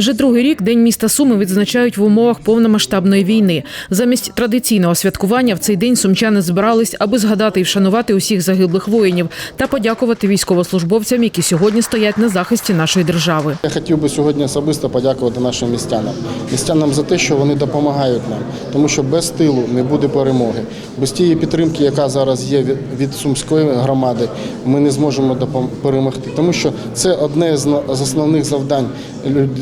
Вже другий рік День міста Суми відзначають в умовах повномасштабної війни. Замість традиційного святкування в цей день сумчани збирались, аби згадати і вшанувати усіх загиблих воїнів та подякувати військовослужбовцям, які сьогодні стоять на захисті нашої держави. Я хотів би сьогодні особисто подякувати нашим містянам. Містянам за те, що вони допомагають нам, тому що без тилу не буде перемоги. Без тієї підтримки, яка зараз є від- сумської громади, ми не зможемо перемогти. Тому що це одне з основних завдань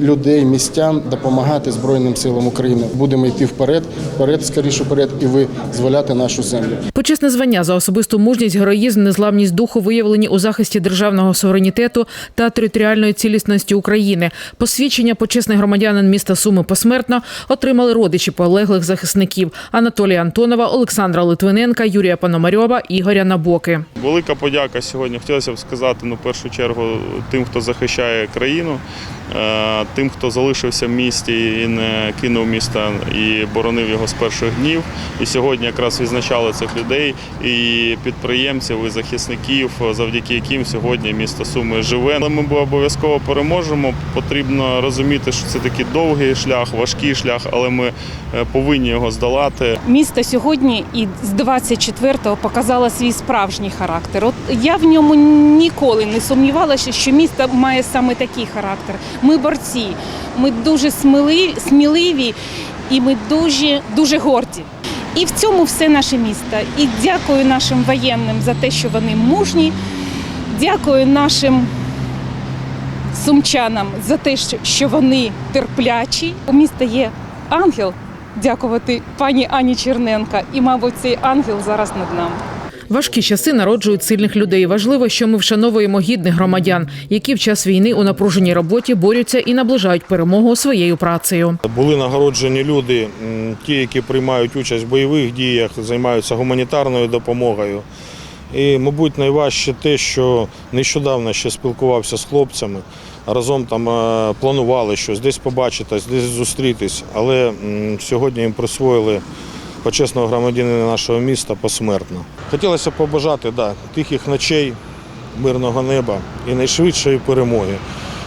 людей, містян допомагати Збройним силам України. Будемо йти вперед, вперед, скоріше вперед, і визволяти нашу землю. Почесне звання за особисту мужність, героїзм, незламність духу виявлені у захисті державного суверенітету та територіальної цілісності України. Посвідчення почесний громадянин міста Суми посмертно отримали родичі полеглих захисників Анатолія Антонова, Олександра Литвиненка, Юрія Пономарьова, Ігоря Набоки. Велика подяка сьогодні. Хотілося б сказати ну, в першу чергу тим, хто захищає країну, тим, хто залишився в місті і не кинув міста і боронив його з перших днів. І сьогодні якраз відзначали цих людей і підприємців, і захисників, завдяки яким сьогодні місто Суми живе. Але ми обов'язково переможемо. Потрібно розуміти, що це такий довгий шлях, важкий шлях, але ми е, повинні його здолати. Місто сьогодні і з 24-го показало свій справжній характер. От я в ньому ніколи не сумнівалася, що місто має саме такий характер. Ми борці, ми дуже сміливі, і ми дуже, дуже горді. І в цьому все наше місто. І дякую нашим воєнним за те, що вони мужні. Дякую нашим сумчанам за те, що вони терплячі. У міста є ангел, дякувати пані Ані Черненка. І, мабуть, цей ангел зараз над нами. Важкі часи народжують сильних людей. Важливо, що ми вшановуємо гідних громадян, які в час війни у напруженій роботі борються і наближають перемогу своєю працею. Були нагороджені люди, ті, які приймають участь в бойових діях, займаються гуманітарною допомогою. І, мабуть, найважче те, що нещодавно ще спілкувався з хлопцями. Разом там е, планували щось, десь побачитись, десь зустрітись. Але сьогодні їм присвоїли почесного громадянина нашого міста посмертно. Хотілося б побажати да, тихих ночей, мирного неба і найшвидшої перемоги,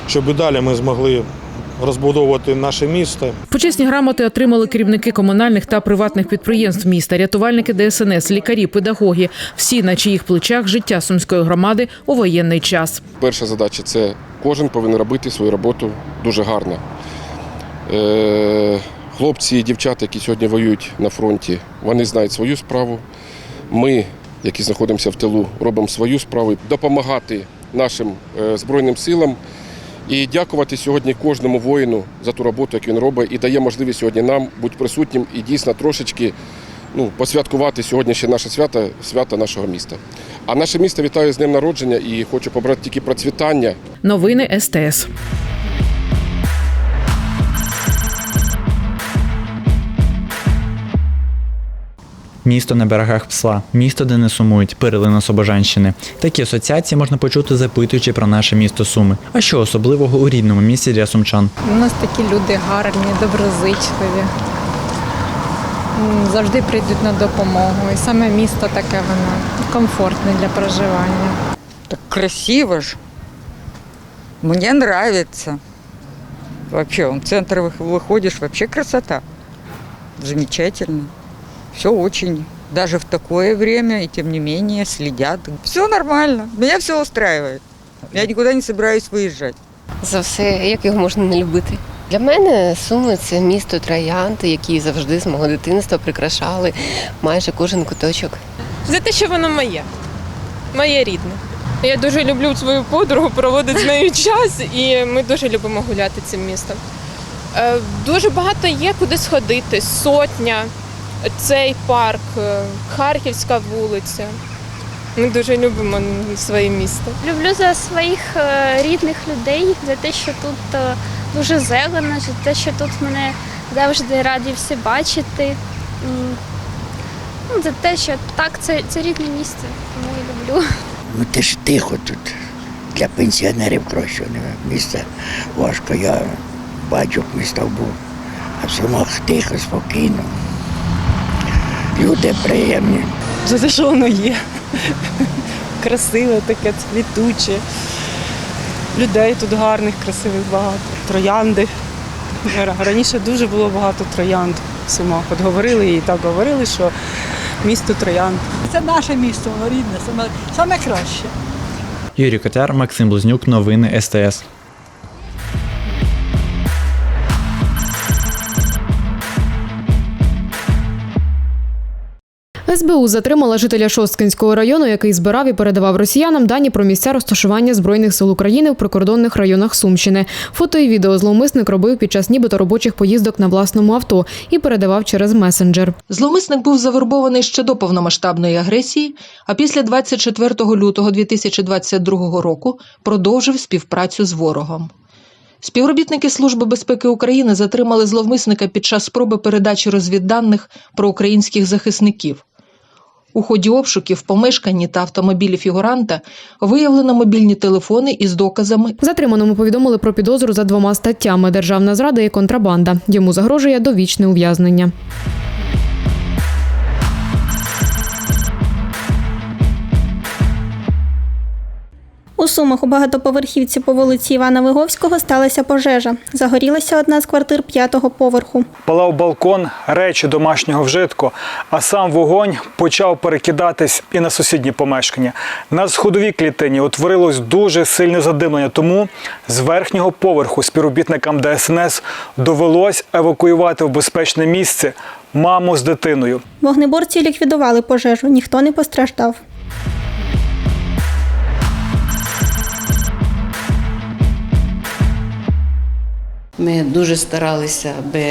щоб і далі ми змогли розбудовувати наше місто. Почесні грамоти отримали керівники комунальних та приватних підприємств міста, рятувальники ДСНС, лікарі, педагоги. Всі на чиїх плечах життя сумської громади у воєнний час. Перша задача це кожен повинен робити свою роботу дуже гарно. Хлопці і дівчата, які сьогодні воюють на фронті, вони знають свою справу. Ми, які знаходимося в тилу, робимо свою справу, допомагати нашим е, Збройним силам і дякувати сьогодні кожному воїну за ту роботу, яку він робить, і дає можливість сьогодні нам бути присутнім і дійсно трошечки ну, посвяткувати сьогодні ще наше свято, свято нашого міста. А наше місто вітаю з днем народження і хочу побрати тільки процвітання, Новини СТС. Місто на берегах псла, місто, де не сумують, перлина Слобожанщини. Такі асоціації можна почути, запитуючи про наше місто Суми. А що особливого у рідному місті для сумчан? У нас такі люди гарні, доброзичливі. Завжди прийдуть на допомогу. І саме місто таке воно комфортне для проживання. Так красиво ж. Мне нравится. Вообще, в центр вы- выходишь, вообще красота. Замечательно. Все очень. Даже в такое время, и тем не менее, следят. Все нормально. Меня все устраивает. Я никуда не собираюсь выезжать. За все, як його можна не любити. Для мене Суми це місто троянд, які завжди з мого дитинства прикрашали майже кожен куточок. За те, що воно моє, моє рідне. Я дуже люблю свою подругу, проводити з нею час, і ми дуже любимо гуляти цим містом. Е, Дуже багато є куди сходити. Сотня, цей парк, е, Харківська вулиця. Ми дуже любимо своє місто. Люблю за своїх е, рідних людей, за те, що тут е, дуже зелено, за те, що тут мене завжди раді всі бачити. Ну, за те, що так, це, це рідне місце, тому і люблю. Ну ти ж тихо тут. Для пенсіонерів немає. Місце важко. Я бачу, місто був. А в Сумах тихо, спокійно. Люди приємні. За те, що воно є. Красиве таке, цвітуче. Людей тут гарних, красивих багато. Троянди. Раніше дуже було багато троянд в Сумах. От говорили і так говорили, що місто троянд. Це наше місто, воно рідне, саме, саме краще. Юрій Котяр, Максим Близнюк, новини СТС. СБУ затримала жителя Шосткинського району, який збирав і передавав росіянам дані про місця розташування збройних сил України в прикордонних районах Сумщини. Фото і відео зловмисник робив під час нібито робочих поїздок на власному авто і передавав через месенджер. Зловмисник був завербований ще до повномасштабної агресії, а після 24 лютого 2022 року продовжив співпрацю з ворогом. Співробітники Служби безпеки України затримали зловмисника під час спроби передачі розвідданих про українських захисників. У ході обшуків помешканні та автомобілі фігуранта виявлено мобільні телефони із доказами Затриманому повідомили про підозру за двома статтями: державна зрада і контрабанда. Йому загрожує довічне ув'язнення. Сумах у багатоповерхівці по вулиці Івана Виговського сталася пожежа. Загорілася одна з квартир п'ятого поверху. Палав балкон, речі домашнього вжитку, а сам вогонь почав перекидатись і на сусідні помешкання. На сходовій клітині утворилось дуже сильне задимлення, тому з верхнього поверху співробітникам ДСНС довелось евакуювати в безпечне місце маму з дитиною. Вогнеборці ліквідували пожежу, ніхто не постраждав. Ми дуже старалися, аби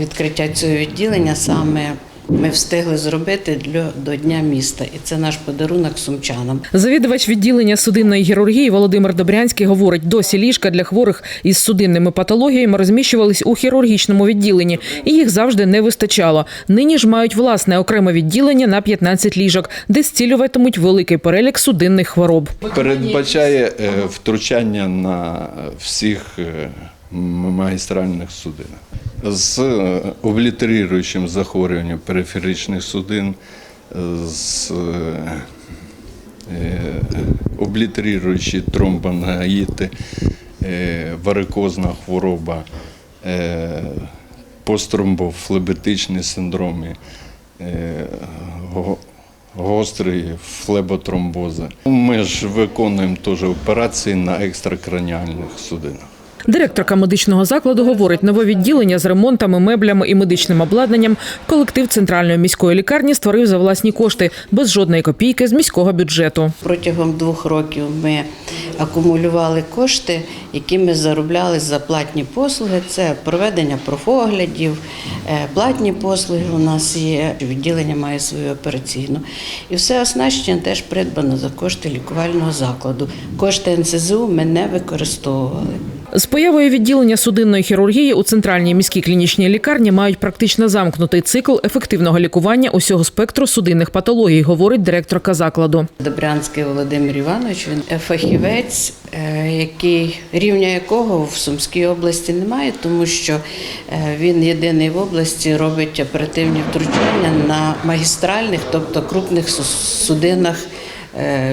відкриття цього відділення саме ми встигли зробити для, до Дня міста. І це наш подарунок сумчанам. Завідувач відділення судинної хірургії Володимир Добрянський говорить, досі ліжка для хворих із судинними патологіями розміщувались у хірургічному відділенні, і їх завжди не вистачало. Нині ж мають власне окреме відділення на 15 ліжок, де зцілюватимуть великий перелік судинних хвороб. передбачає е, втручання на всіх е, магістральних судинах з е, облітеруючим захворюванням периферичних судин, е, з е, облітеруючі тромбоангіти, е, варикозна хвороба, посттромбофлебетичні синдроми, го- гострі флеботромбози. Ми ж виконуємо теж операції на екстракраніальних судинах. Директорка медичного закладу говорить, нове відділення з ремонтами, меблями і медичним обладнанням колектив центральної міської лікарні створив за власні кошти без жодної копійки з міського бюджету. Протягом двох років ми акумулювали кошти, які ми заробляли за платні послуги. Це проведення профоглядів, е, платні послуги у нас є. Відділення має свою операційну. І все оснащення теж придбано за кошти лікувального закладу. Кошти НСЗУ ми не використовували. З появою відділення судинної хірургії у центральній міській клінічній лікарні мають практично замкнутий цикл ефективного лікування усього спектру судинних патологій, говорить директорка закладу. Добрянський Володимир Іванович, він фахівець, е, який рівня якого в Сумській області немає, тому що е, він єдиний в області робить оперативні втручання на магістральних, тобто крупних судинах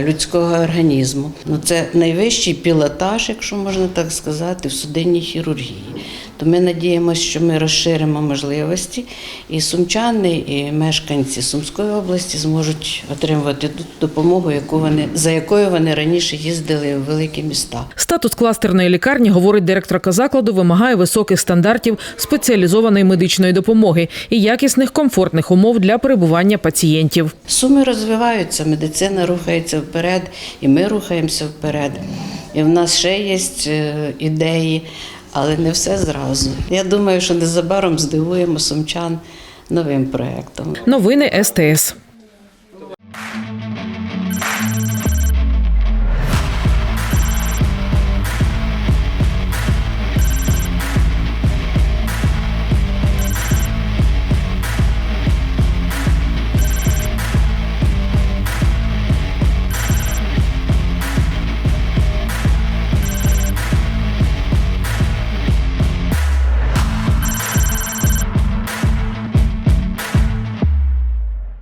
людського організму. Ну, це найвищий пілотаж, якщо можна так сказати, в судинній хірургії. То ми надіємося, що ми розширимо можливості, і сумчани, і мешканці Сумської області зможуть отримувати ту допомогу, яку вони за якою вони раніше їздили в великі міста. Статус кластерної лікарні, говорить директорка закладу, вимагає високих стандартів спеціалізованої медичної допомоги і якісних комфортних умов для перебування пацієнтів. Суми розвиваються, медицина рухається вперед, і ми рухаємося вперед. І в нас ще є е, ідеї, але не все зразу. Я думаю, що незабаром здивуємо сумчан новим проектом. Новини СТС.